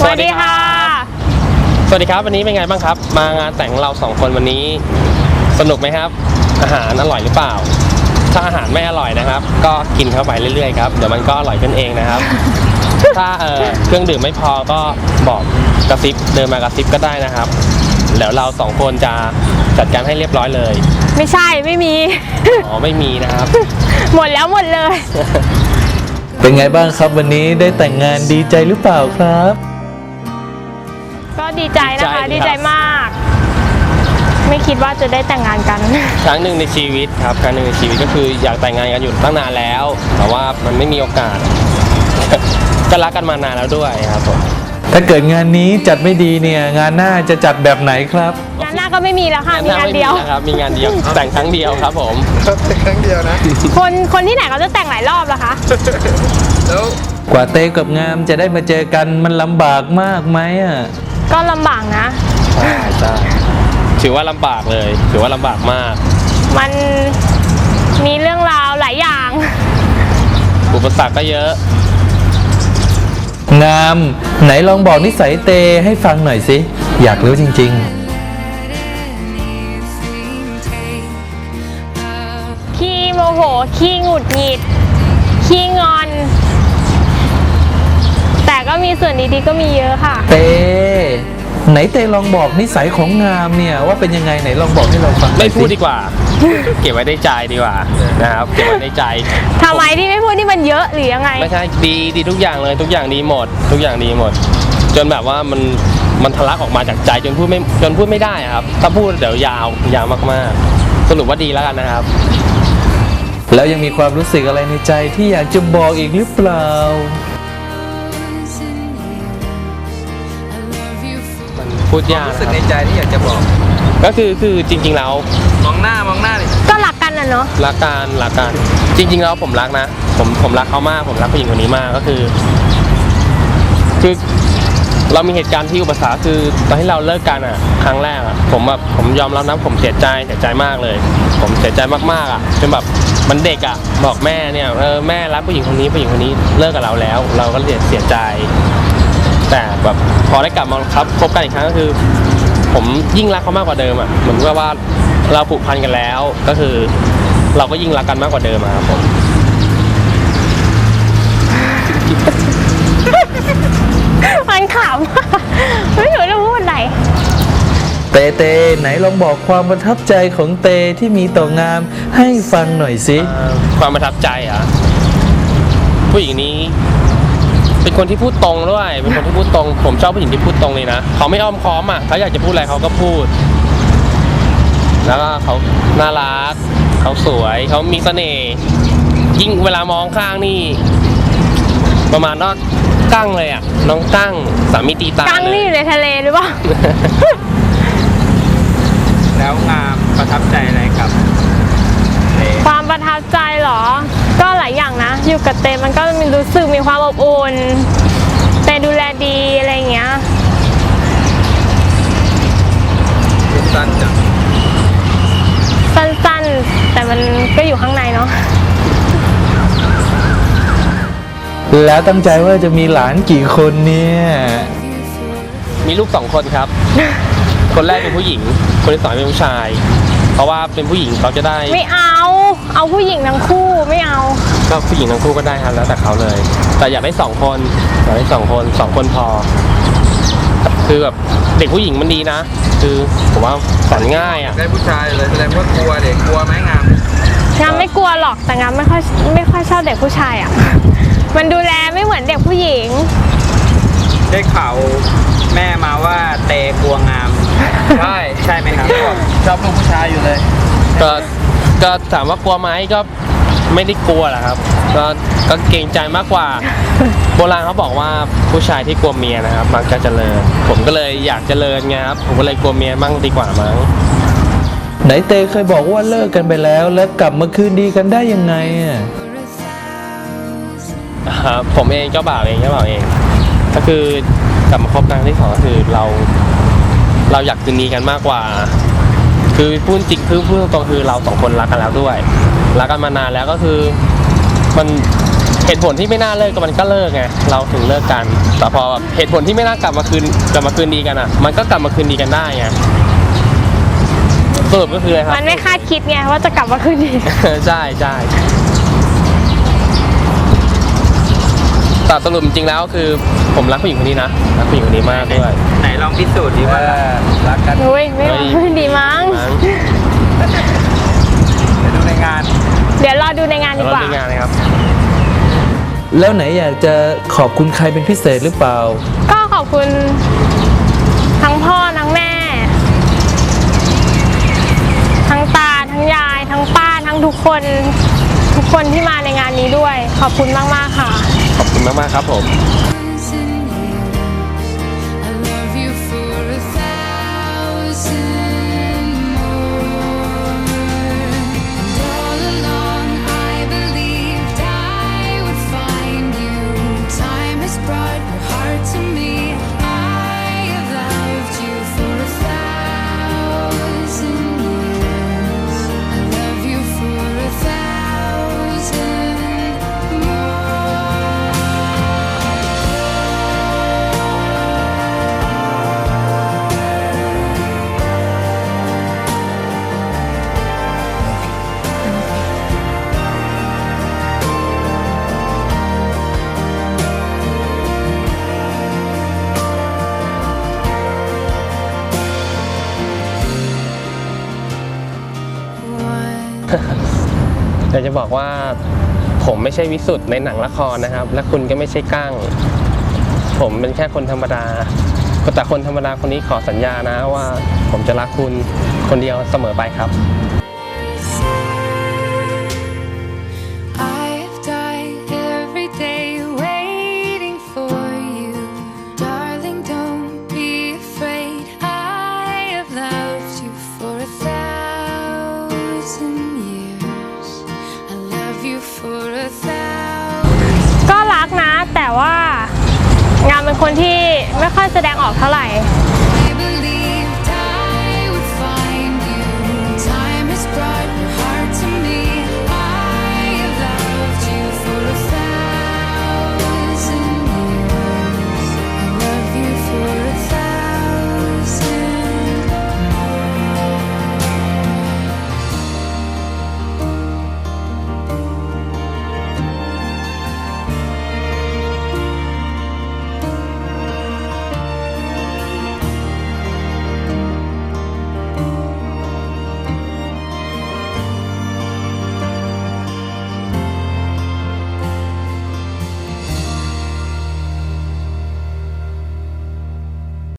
สวัสดีค่ะ สวัสดีครับวันนี้เป็นไงบ้างครับ มางานแต่งเราสองคนวันนี้ สนุกไหมครับ อาหารอร่อยหรือเปล่า ถ้าอาหารไม่อร่อยนะครับ ก็กินเข้าไปเรื่อยๆครับเดี๋ยวมันก็อร่อยขึ้นเองนะครับ ถ้าเอ่อเครื่องดื่มไม่พอก็บอกกระซิบเดินมากระซิบก็ได้นะครับเดี๋ยวเราสองคนจะจัดการให้เรียบร้อยเลย ไม่ใช่ไม่มี อ๋อไม่มีนะครับ หมดแล้วหมดเลย เป็นไงบ้างครับวันนี้ได้แต่งงานดีใจหรือเปล่าครับก็ ดีใจนะคะ ดีดีใจใจครับมาก ไม่คิดว่าจะได้แต่งงานกัน ครั้งหนึ่งในชีวิตครับครั้งหนึ่งในชีวิตก็คืออยากแต่งงานกันอยู่ตั้งนานแล้ว แต่ว่ามันไม่มีโอกาส ก็รักกันมานานแล้วด้วยครับผมถ้าเกิดงานนี้จัดไม่ดีเนี่ยงานหน้าจะจัดแบบไหนครับงานหน้าก็ไม่มีแล้วค่ะมีงานเดียวไม่มีนะครับมีงานเดียวแต่งครั้งเดียวครับผมครับเป็นครั้งเดียวนะ คนคนที่ไหนเขาจะแต่งหลายรอบล่ะคะแล้วกว่าเต้กับงามจะได้มาเจอกันมันลำบากมากไหมอะ ก็ลำบากนะ ใช่ใช่ถือว่าลำบากเลย ถือว่าลำบากมาก มันมีเรื่องราวหลายอย่าง อุปสรรคก็เยอะ งาม ไหนลองบอกนิสัยเตให้ฟังหน่อยสิ อยากรู้จริง ขี้โมโห ขี้หงุดหงิด ขี้งอนแต่ก็ มีส่วนดีๆก็มีเยอะค่ะๆเตไหนเตลองบอกนิสัยของงามเนี่ยว่าเป็นยังไงไหนลองบอกให้เราฟังหน่ไม่อยสิพูดดีกว่า เก็บไว้ในใจดีกว่านะครับเก็บไว้ในใจ ทำไมที่ไม่พูดนี่มันเยอะหรือยังไง ไม่ใช่ดีดีทุกอย่างเลยทุกอย่างดีหมด ทุกอย่างดีหมด จนแบบว่ามันมันทะลักออกมาจากใจจนพูดไม่จนพูดไม่ได้อะครับ ถ้าพูดเดี๋ยวยาวยาวมากๆ สรุปว่าดีแล้วกันนะครับ แล้วยังมีความรู้สึกอะไรในใจที่อยากจะบอกอีกหรือเปล่า พูดยากรู้นะสึกคในรับใจที่อยากจะบอก ก็คือคือจริง ๆ แล้วมองหน้ามองหน้าดิก็รักกันนะเนาะรักกันรักกันจริง ๆ แล้วผมรักนะ ผมผมรักเขามากผมรักผู้หญิงคนนี้มากก็คือคือเรามีเหตุการณ์ที่อุปสรรคคือตอนที่เราเลิกกันอะ ครั้งแรกอะผมแบบผมยอมรับนะผมเสียใจเสียใจมากเลย ผมเสียใจมากๆอะจนแบบมันเด็กอะบอกแม่เนี่ยเออแม่รักผู้หญิงคนนี้ผู้หญิงคนนี้เลิกกับเราแล้ว เราก็เสียเสียใจ แต่แบบพอได้กลับมาครับพบกันอีกครั้งก็คือ ผมยิ่งรักเขามากกว่าเดิมอะเหมือนกับว่าเราผูกพันกันแล้ว ก็คือ เราก็ยิ่งรักกันมากกว่าเดิมอะครับผมมันขำไม่รู้จะพูดอะไรเตเตไหนลองบอกความประทับใจของเตที่มีต่องามให้ฟังหน่อยสิ ความประทับใจอะผู้หญิงนี้ เป็นคนที่พูดตรงด้วย เป็นคนที่พูดตรง ผมชอบผู้หญิงที่พูดตรงเลยนะ เขาไม่อ้อมค้อมอะเขาอยากจะพูดอะไรเขาก็พูด แล้วก็เขาน่ารัก เขาสวย เขามีเสน่ห์ ยิ่งเวลามองข้างนี่ ประมาณว่ากั้งเลยอะ น้องกั้งสามีตีตากังเลนี่ยอยู่ในทะเลหรือเปล่า แล้วงามประทับใจอะไรครับเต ความประทับใจเหรอ ก็หลาย อย่างนะอยู่กับเตมันก็มีรู้สึกมีความอบอุ่นเตดูแลดีอะไรอย่างเงี้ยสั้นจังสั้นๆ แต่มันก็อยู่ข้างในเนาะแล้วตั้งใจว่าจะมีหลานกี่คนเนี่ย มีลูกสองคนครับ คนแรกเป็นผู้หญิง คนที่สองเป็นผู้ชายเพ ราะว่าเป็นผู้หญิงเขาจะได้ไม่เอา เอาผู้หญิงทั้งคู่ไม่เอา ก็ผู้หญิงทั้งคู่ก็ได้ครับแล้วแต่เขาเลย แต่อยากได้สองคนอยากได้สองคนสองคนพอ คือแบบเด็กผู้หญิงมันดีนะ คือผมว่าสอนง่ายอะ ได้ผู้ชายเลยแสดงว่ากลัวเด็กกลัวไหมงามงามไม่กลัวหรอกแต่งามไม่ค่อยไม่ค่อยชอบเด็กผู้ชายอะ มันดูแลไม่เหมือนเด็กผู้หญิง ได้ข่าว แม่มาว่าเตกลัวงาม ใช่ใช่ไหมครับ ชอบลูกผู้ชายอยู่เลย ก็ก็ถามว่ากลัวไหมก็ไม่ได้กลัวแหละครับ ก็ก็เกรงใจมากกว่า โบราณเขาบอกว่าผู้ชายที่กลัวเมียนะครับ มักจะเจริญ ผมก็เลยอยากเจริญไงครับผมก็เลยกลัวเมียมั่งดีกว่ามั้งไหนเตเคยบอกว่าเลิกกันไปแล้ว แล้วกลับมาคืนดีกันได้ยังไงอะครับผมเองเจ้าบ่าวเองเจ้าบ่าวเอง ก็คือ กลับมาคบกันที่สองก็คือเราเราอยากคืนดีกันมากกว่า คือพูดจริงคือพูดตรงๆคือเราสองคนรักกันแล้วด้วยรักกันมานานแล้วก็คือมันเหตุผลที่ไม่น่าเลิกก็มันก็เลิกไงเราถึงเลิกกัน แต่พอเหตุผลที่ไม่น่ากลับมาคืนกลับมาคืนดีกันอะ มันก็กลับมาคืนดีกันได้ไงสรุปก็คืออะไรครับมันไม่คาดคิดไงว่าจะกลับมาคืนดีใช่ใช่ แต่สรุปจริงๆแล้วคือผมรักผู้หญิงคนนี้นะรักผู้หญิงคนนี้มากด้วยไหนลองพิสูจน์ดิว่ารักกันอุ้ยไม่เฮ้ยดีมั้งมั้งไปดูในงาน เดี๋ยวรอดูในงานดีเรากว่าดูงานนะครับ แล้วไหนอยากจะขอบคุณใครเป็นพิเศษหรือเปล่า ก็ขอบคุณทั้งพ่อทั้งแม่ ทั้งตาทั้งยาย ทั้งป้าทั้งทุกคน ทุกคนที่มาในงานนี้ด้วย ขอบคุณมาก ๆ ค่ะ ขอบคุณมากๆครับผม ยจะบอกว่าผมไม่ใช่วิสุทธ์ในหนังละครนะครับ และคุณก็ไม่ใช่ก้าง ผมเป็นแค่คนธรรมดาแต่คนธรรมดาคนนี้ขอสัญญานะว่า ผมจะรักคุณคนเดียวเสมอไปครับ ที่ไม่ค่อยแสดงออกเท่าไหร่